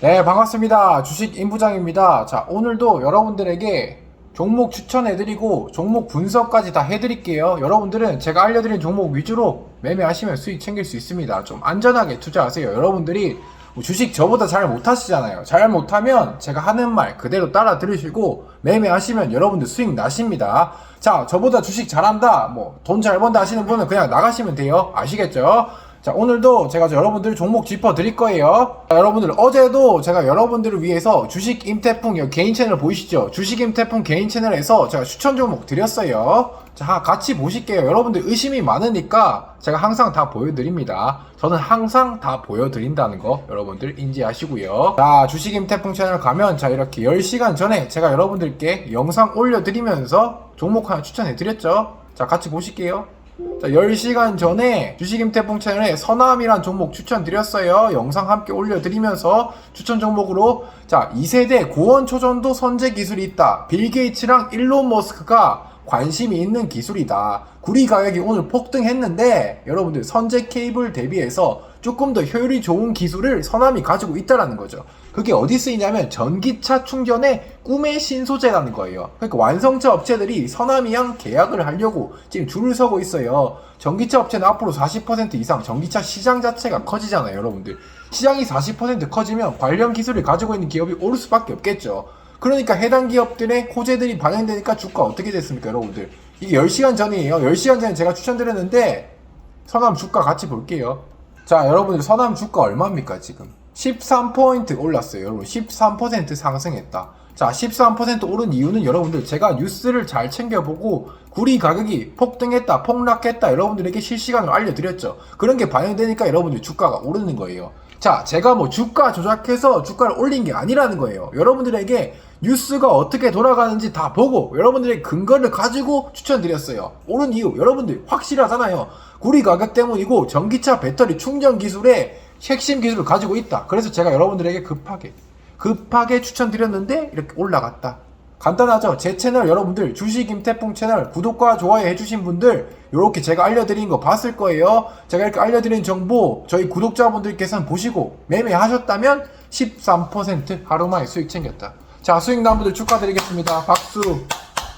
네, 반갑습니다. 주식 임부장입니다. 자, 오늘도 여러분들에게 종목 추천해드리고 종목 분석까지 다 해드릴게요. 여러분들은 제가 알려드린 종목 위주로 매매하시면 수익 챙길 수 있습니다. 좀 안전하게 투자하세요. 여러분들이 뭐 주식 저보다 잘 못하시잖아요. 잘 못하면 제가 하는 말 그대로 따라 들으시고 매매하시면 여러분들 수익 나십니다. 자, 저보다 주식 잘한다, 뭐 돈 잘 번다 하시는 분은 그냥 나가시면 돼요. 아시겠죠? 자, 오늘도 제가 여러분들 종목 짚어 드릴 거예요. 자, 여러분들 어제도 제가 여러분들을 위해서 주식 임태풍 개인 채널 보이시죠? 주식 임태풍 개인 채널에서 제가 추천 종목 드렸어요. 자, 같이 보실게요. 여러분들 의심이 많으니까 제가 항상 다 보여드립니다. 저는 항상 다 보여드린다는 거 여러분들 인지하시고요. 자, 주식 임태풍 채널 가면 자, 이렇게 10시간 전에 제가 여러분들께 영상 올려드리면서 종목 하나 추천해 드렸죠. 자, 같이 보실게요. 자, 10시간 전에 주식임태풍 채널에 선암이란 종목 추천드렸어요. 영상 함께 올려드리면서 추천 종목으로 자, 2세대 고원 초전도 선제 기술이 있다. 빌 게이츠랑 일론 머스크가 관심이 있는 기술이다. 구리 가격이 오늘 폭등했는데 여러분들 선제 케이블 대비해서 조금 더 효율이 좋은 기술을 선암이 가지고 있다라는 거죠. 그게 어디 쓰이냐면 전기차 충전의 꿈의 신소재라는 거예요. 그러니까 완성차 업체들이 선암이랑 계약을 하려고 지금 줄을 서고 있어요. 전기차 업체는 앞으로 40% 이상 전기차 시장 자체가 커지잖아요, 여러분들. 시장이 40% 커지면 관련 기술을 가지고 있는 기업이 오를 수밖에 없겠죠. 그러니까 해당 기업들의 호재들이 반영되니까 주가 어떻게 됐습니까, 여러분들? 이게 10시간 전이에요. 10시간 전에 제가 추천드렸는데 선암 주가 같이 볼게요. 자, 여러분들 선암 주가 얼마입니까, 지금? 13포인트 올랐어요. 여러분, 13% 상승했다. 자, 13% 오른 이유는 여러분들 제가 뉴스를 잘 챙겨보고 구리 가격이 폭등했다, 폭락했다 여러분들에게 실시간으로 알려드렸죠. 그런 게 반영되니까 여러분들 주가가 오르는 거예요. 자, 제가 뭐 주가 조작해서 주가를 올린 게 아니라는 거예요. 여러분들에게 뉴스가 어떻게 돌아가는지 다 보고 여러분들의 근거를 가지고 추천드렸어요. 오른 이유 여러분들 확실하잖아요. 구리 가격 때문이고 전기차 배터리 충전 기술에 핵심 기술을 가지고 있다. 그래서 제가 여러분들에게 급하게 급하게 추천드렸는데 이렇게 올라갔다. 간단하죠? 제 채널 여러분들 주식 임태풍 채널 구독과 좋아요 해주신 분들 이렇게 제가 알려드린 거 봤을 거예요. 제가 이렇게 알려드린 정보 저희 구독자분들께서는 보시고 매매하셨다면 13% 하루 만에 수익 챙겼다. 자 수익 난 분들 축하드리겠습니다. 박수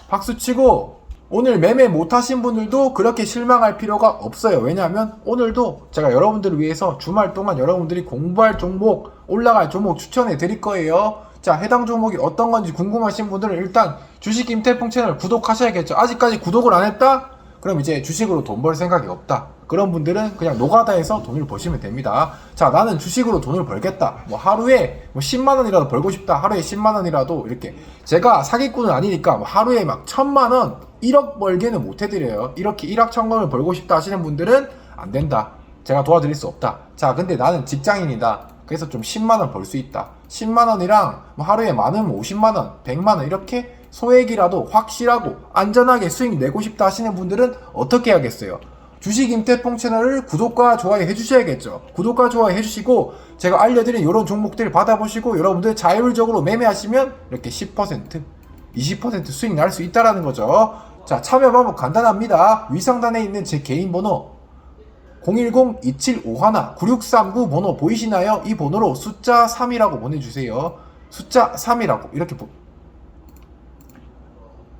박수 치고 오늘 매매 못하신 분들도 그렇게 실망할 필요가 없어요. 왜냐하면 오늘도 제가 여러분들을 위해서 주말 동안 여러분들이 공부할 종목, 올라갈 종목 추천해 드릴 거예요. 자, 해당 종목이 어떤 건지 궁금하신 분들은 일단 주식 임태풍 채널 구독하셔야겠죠. 아직까지 구독을 안 했다? 그럼 이제 주식으로 돈 벌 생각이 없다. 그런 분들은 그냥 노가다에서 돈을 버시면 됩니다. 자, 나는 주식으로 돈을 벌겠다. 뭐 하루에 뭐 10만 원이라도 벌고 싶다. 하루에 10만 원이라도 이렇게 제가 사기꾼은 아니니까 뭐 하루에 막 천만 원, 1억 벌게는 못 해드려요. 이렇게 1억 천만을 벌고 싶다 하시는 분들은 안 된다. 제가 도와드릴 수 없다. 자, 근데 나는 직장인이다. 그래서 좀 10만 원 벌 수 있다. 10만 원이랑 뭐 하루에 많으면 50만 원, 100만 원 이렇게 소액이라도 확실하고 안전하게 수익 내고 싶다 하시는 분들은 어떻게 해야겠어요? 주식 임태풍 채널을 구독과 좋아요 해주셔야겠죠. 구독과 좋아요 해주시고 제가 알려드린 이런 종목들 받아보시고 여러분들 자율적으로 매매하시면 이렇게 10% 20% 수익 날 수 있다라는 거죠. 자 참여 방법 간단합니다. 위상단에 있는 제 개인 번호 010-275-9639 번호 보이시나요? 이 번호로 숫자 3이라고 보내주세요. 숫자 3이라고 이렇게 보...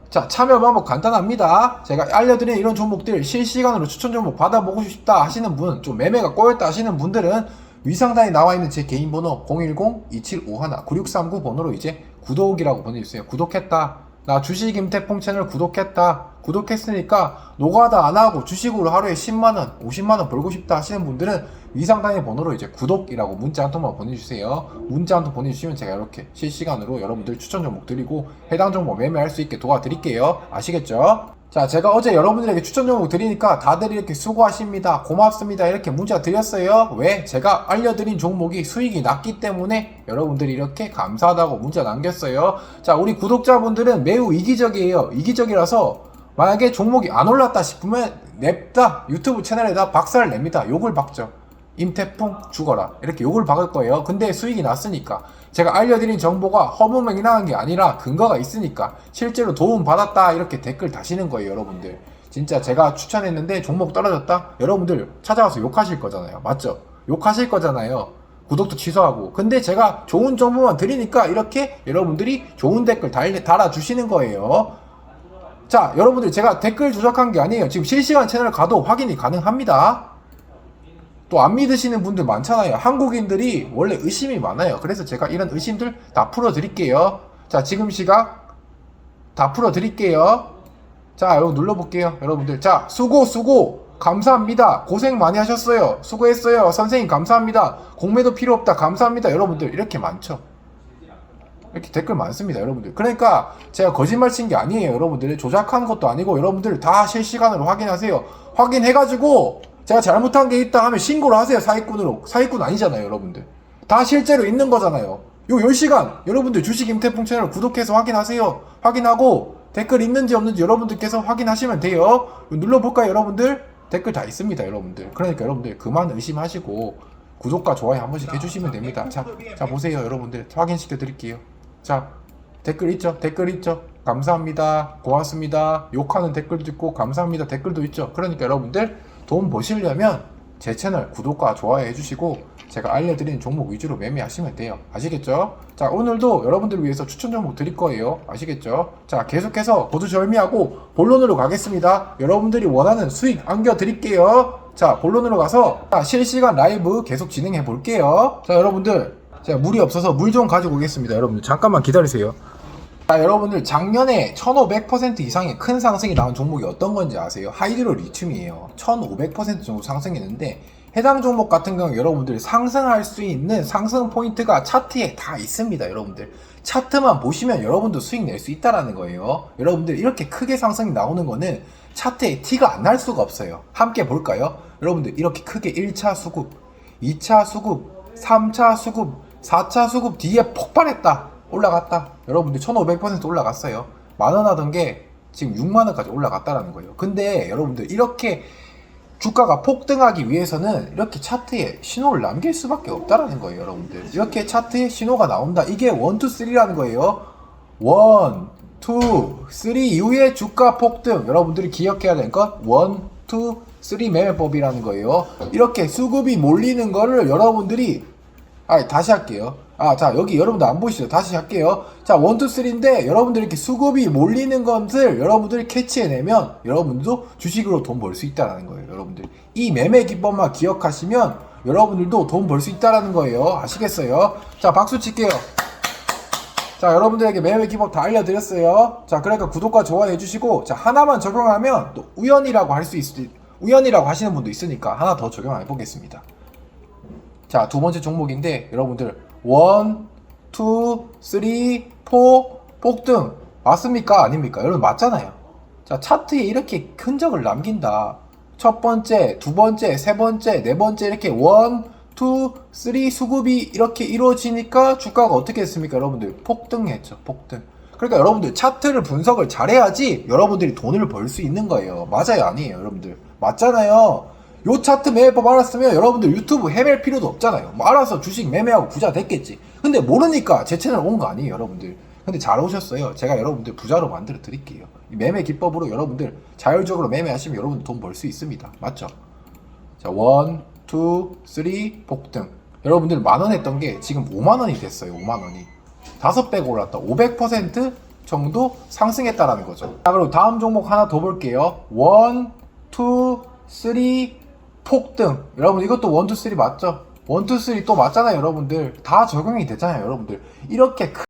자 참여 방법 간단합니다. 제가 알려드린 이런 종목들 실시간으로 추천 종목 받아보고 싶다 하시는 분, 좀 매매가 꼬였다 하시는 분들은 위상단에 나와 있는 제 개인 번호 010-2751-9639 번호로 이제 구독이라고 보내주세요. 구독했다. 나 주식 임태풍 채널 구독했다. 구독했으니까 노가다 안 하고 주식으로 하루에 10만 원, 50만 원 벌고 싶다 하시는 분들은 위상단의 번호로 이제 구독이라고 문자 한 통만 보내주세요. 문자 한 통 보내주시면 제가 이렇게 실시간으로 여러분들 추천 종목 드리고 해당 종목 매매할 수 있게 도와드릴게요. 아시겠죠? 자, 제가 어제 여러분들에게 추천 종목 드리니까 다들 이렇게 수고하십니다. 고맙습니다. 이렇게 문자 드렸어요. 왜? 제가 알려드린 종목이 수익이 났기 때문에 여러분들이 이렇게 감사하다고 문자 남겼어요. 자, 우리 구독자분들은 매우 이기적이에요. 이기적이라서 만약에 종목이 안 올랐다 싶으면 냅다 유튜브 채널에다 박살을 냅니다. 욕을 박죠. 임태풍 죽어라 이렇게 욕을 박을 거예요 근데 수익이 났으니까 제가 알려드린 정보가 허무맹랑한 게 아니라 근거가 있으니까 실제로 도움 받았다 이렇게 댓글 다시는 거예요 여러분들 진짜 제가 추천했는데 종목 떨어졌다 여러분들 찾아와서 욕하실 거잖아요 맞죠 욕하실 거잖아요 구독도 취소하고. 근데 제가 좋은 정보만 드리니까 이렇게 여러분들이 좋은 댓글 달, 달아주시는 거예요. 자, 여러분들 제가 댓글 조작한 게 아니에요. 지금 실시간 채널 가도 확인이 가능합니다. 또 안 믿으시는 분들 많잖아요. 한국인들이 원래 의심이 많아요. 그래서 제가 이런 의심들 다 풀어드릴게요. 자, 지금 시각 다 풀어드릴게요. 자, 이거 눌러볼게요. 여러분들. 자, 수고, 수고. 감사합니다. 고생 많이 하셨어요. 수고했어요. 선생님, 감사합니다. 공매도 필요 없다. 감사합니다. 여러분들. 이렇게 많죠. 이렇게 댓글 많습니다, 여러분들. 그러니까 제가 거짓말 친 게 아니에요, 여러분들. 조작한 것도 아니고 여러분들 다 실시간으로 확인하세요. 확인해가지고 제가 잘못한 게 있다 하면 신고를 하세요, 사기꾼으로. 사기꾼 아니잖아요, 여러분들. 다 실제로 있는 거잖아요. 요 10시간 여러분들 주식 임태풍 채널 구독해서 확인하세요. 확인하고 댓글 있는지 없는지 여러분들께서 확인하시면 돼요. 요 눌러볼까요, 여러분들? 댓글 다 있습니다, 여러분들. 그러니까 여러분들 그만 의심하시고 구독과 좋아요 한 번씩 해주시면 됩니다. 자, 자 보세요, 여러분들 확인시켜 드릴게요. 자 댓글 있죠? 댓글 있죠? 감사합니다. 고맙습니다. 욕하는 댓글도 있고 감사합니다. 댓글도 있죠. 그러니까 여러분들 돈 버시려면 제 채널 구독과 좋아요 해주시고 제가 알려드리는 종목 위주로 매매하시면 돼요. 아시겠죠? 자 오늘도 여러분들을 위해서 추천 종목 드릴 거예요. 아시겠죠? 자 계속해서 보두절미하고 본론으로 가겠습니다. 여러분들이 원하는 수익 안겨 드릴게요. 자 본론으로 가서 자, 실시간 라이브 계속 진행해 볼게요. 자 여러분들 제가 물이 없어서 물 좀 가지고 오겠습니다. 여러분들 잠깐만 기다리세요. 자, 여러분들 작년에 1500% 이상의 큰 상승이 나온 종목이 어떤 건지 아세요? 하이드로 리튬이에요. 1500% 정도 상승했는데 해당 종목 같은 경우 여러분들 상승할 수 있는 상승 포인트가 차트에 다 있습니다, 여러분들. 차트만 보시면 여러분도 수익 낼 수 있다라는 거예요. 여러분들 이렇게 크게 상승이 나오는 거는 차트에 티가 안 날 수가 없어요. 함께 볼까요? 여러분들 이렇게 크게 1차 수급, 2차 수급, 3차 수급, 4차 수급 뒤에 폭발했다. 올라갔다. 여러분들 1500% 올라갔어요. 만원 하던 게 지금 6만 원까지 올라갔다라는 거예요. 근데 여러분들 이렇게 주가가 폭등하기 위해서는 이렇게 차트에 신호를 남길 수밖에 없다라는 거예요, 여러분들. 이렇게 차트에 신호가 나온다. 이게 1, 2, 3라는 거예요. 1, 2, 3 이후에 주가 폭등. 여러분들이 기억해야 될 것, 1, 2, 3 매매법이라는 거예요. 이렇게 수급이 몰리는 거를 여러분들이 아, 다시 할게요. 아, 자, 여기 여러분들 안 보이시죠? 다시 할게요. 자, 1, 2, 3인데, 여러분들 이렇게 수급이 몰리는 것을 여러분들이 캐치해내면, 여러분들도 주식으로 돈 벌 수 있다는 거예요, 여러분들. 이 매매 기법만 기억하시면, 여러분들도 돈 벌 수 있다는 거예요. 아시겠어요? 자, 박수 칠게요. 자, 여러분들에게 매매 기법 다 알려드렸어요. 자, 그러니까 구독과 좋아요 해주시고, 자, 하나만 적용하면, 또 우연이라고 할 수 있, 우연이라고 하시는 분도 있으니까, 하나 더 적용 해 보겠습니다. 자, 두 번째 종목인데 여러분들 1, 2, 3, 4 폭등 맞습니까? 아닙니까? 여러분 맞잖아요. 자, 차트에 이렇게 흔적을 남긴다. 첫 번째, 두 번째, 세 번째, 네 번째 이렇게 1, 2, 3 수급이 이렇게 이루어지니까 주가가 어떻게 됐습니까? 여러분들 폭등했죠. 폭등. 그러니까 여러분들 차트를 분석을 잘해야지 여러분들이 돈을 벌 수 있는 거예요. 맞아요, 아니에요, 여러분들. 맞잖아요. 요 차트 매매법 알았으면 여러분들 유튜브 헤맬 필요도 없잖아요. 뭐 알아서 주식 매매하고 부자 됐겠지. 근데 모르니까 제 채널 온 거 아니에요, 여러분들. 근데 잘 오셨어요. 제가 여러분들 부자로 만들어 드릴게요. 이 매매 기법으로 여러분들 자율적으로 매매하시면 여러분들 돈벌 수 있습니다. 맞죠? 자, 원, 투, 쓰리, 폭등. 여러분들 만 원 했던 게 지금 5만 원이 됐어요. 5만 원이. 다섯 배가 올랐다. 500% 정도 상승했다라는 거죠. 자, 그리고 다음 종목 하나 더 볼게요. 원, 투, 쓰리, 폭등. 여러분 이것도 원, 투, 쓰리 맞죠? 원, 투, 쓰리 또 맞잖아요, 여러분들. 다 적용이 되잖아요, 여러분들. 이렇게 크-